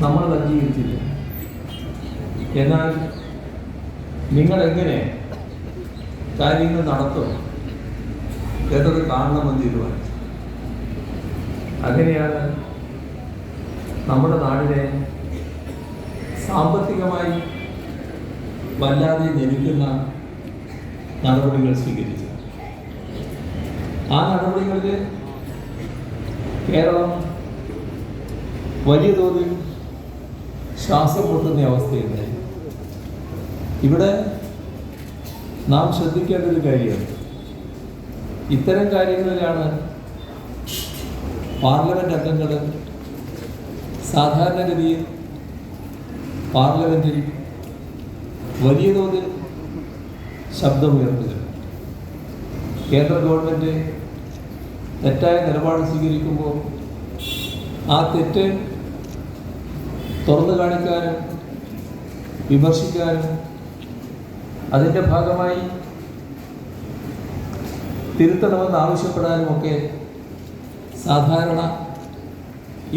നമ്മൾ അംഗീകരിച്ചില്ല എന്നാൽ നിങ്ങൾ എങ്ങനെ കാര്യങ്ങൾ നടത്തും? എന്നത് കാണണമെന്ന് തീരുമാനിച്ചു അങ്ങനെയാണ് നമ്മുടെ നാടിനെ സാമ്പത്തികമായി വല്ലാതെ ജനിക്കുന്ന നടപടികൾ സ്വീകരിച്ചു ആ നടപടികളിൽ കേരളം വലിയ തോതിൽ ശ്വാസം മുട്ടുന്ന അവസ്ഥയുണ്ടായി ഇവിടെ നാം ശ്രദ്ധിക്കേണ്ട ഒരു കാര്യമാണ് ഇത്തരം കാര്യങ്ങളിലാണ് പാർലമെന്റ് അംഗങ്ങൾ സാധാരണഗതിയിൽ പാർലമെന്റിൽ വലിയ തോതിൽ ശബ്ദമുയർത്തുക കേന്ദ്ര ഗവൺമെന്റ് തെറ്റായ നിലപാട് സ്വീകരിക്കുമ്പോൾ ആ തെറ്റ് തുറന്നു കാണിക്കാനും വിമർശിക്കാനും അതിന്റെ ഭാഗമായി തിരുത്തണമെന്ന് ആവശ്യപ്പെടാനുമൊക്കെ സാധാരണ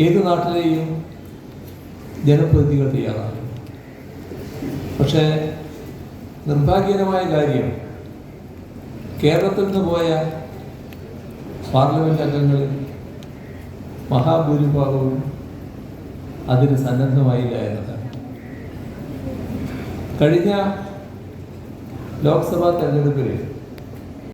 ഏത് നാട്ടിലെയും ജനപ്രതിനിധികൾ തയ്യാറാണ്. പക്ഷേ നിർഭാഗ്യകരമായ കാര്യം കേരളത്തിൽ നിന്ന് പോയ പാർലമെന്റ് അംഗങ്ങളിൽ മഹാഭൂരിഭാഗവും അതിന് സന്നദ്ധമായില്ല എന്നതാണ് കഴിഞ്ഞ ലോക്സഭാ തെരഞ്ഞെടുപ്പിൽ